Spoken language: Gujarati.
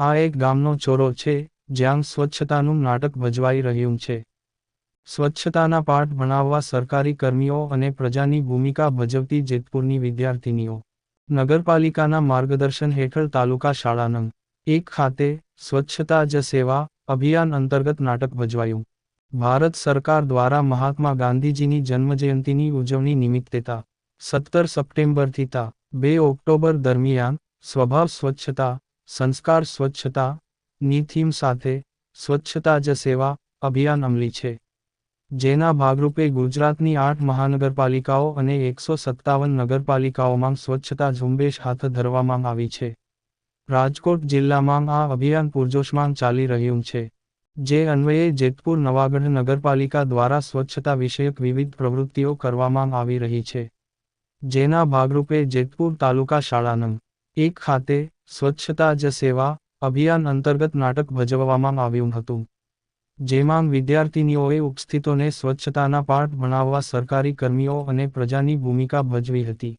આ એક ગામનો ચોરો છે, જ્યાં સ્વચ્છતાનું નાટક ભજવાઈ રહ્યું છે. સ્વચ્છતાના પાઠ ભણાવવા સરકારી કર્મીઓ અને પ્રજાની ભૂમિકા ભજવતી જેતપુરની વિદ્યાર્થીનીઓ. નગરપાલિકાના માર્ગદર્શન હેઠળ તાલુકા શાળા નંગ એક ખાતે સ્વચ્છતા જ સેવા અભિયાન અંતર્ગત નાટક ભજવાયું. ભારત સરકાર દ્વારા મહાત્મા ગાંધીજીની જન્મજયંતિની ઉજવણી નિમિત્તે તા. સત્તર સપ્ટેમ્બરથી તા. બે ઓક્ટોબર દરમિયાન સ્વભાવ સ્વચ્છતા સંસ્કાર સ્વચ્છતા ની થીમ સાથે સ્વચ્છતા જ સેવા અભિયાન અમલી છે. જેના ભાગરૂપે ગુજરાતની આઠ મહાનગરપાલિકાઓ અને એકસો સત્તાવન નગરપાલિકાઓમાં સ્વચ્છતા ઝુંબેશ હાથ ધરવામાં આવી છે. રાજકોટ જિલ્લામાં આ અભિયાન પૂરજોશમાં ચાલી રહ્યું છે. જે અન્વયે જેતપુર નવાગઢ નગરપાલિકા દ્વારા સ્વચ્છતા વિષયક વિવિધ પ્રવૃત્તિઓ કરવામાં આવી રહી છે. જેના ભાગરૂપે જેતપુર તાલુકા શાળાનંગ એક ખાતે સ્વચ્છતા જ સેવા અભિયાન અંતર્ગત નાટક ભજવવામાં આવ્યું હતું. જેમાં વિદ્યાર્થીનીઓએ ઉપસ્થિતોને સ્વચ્છતાના પાઠ ભણાવવા સરકારી કર્મીઓ અને પ્રજાની ભૂમિકા ભજવી હતી.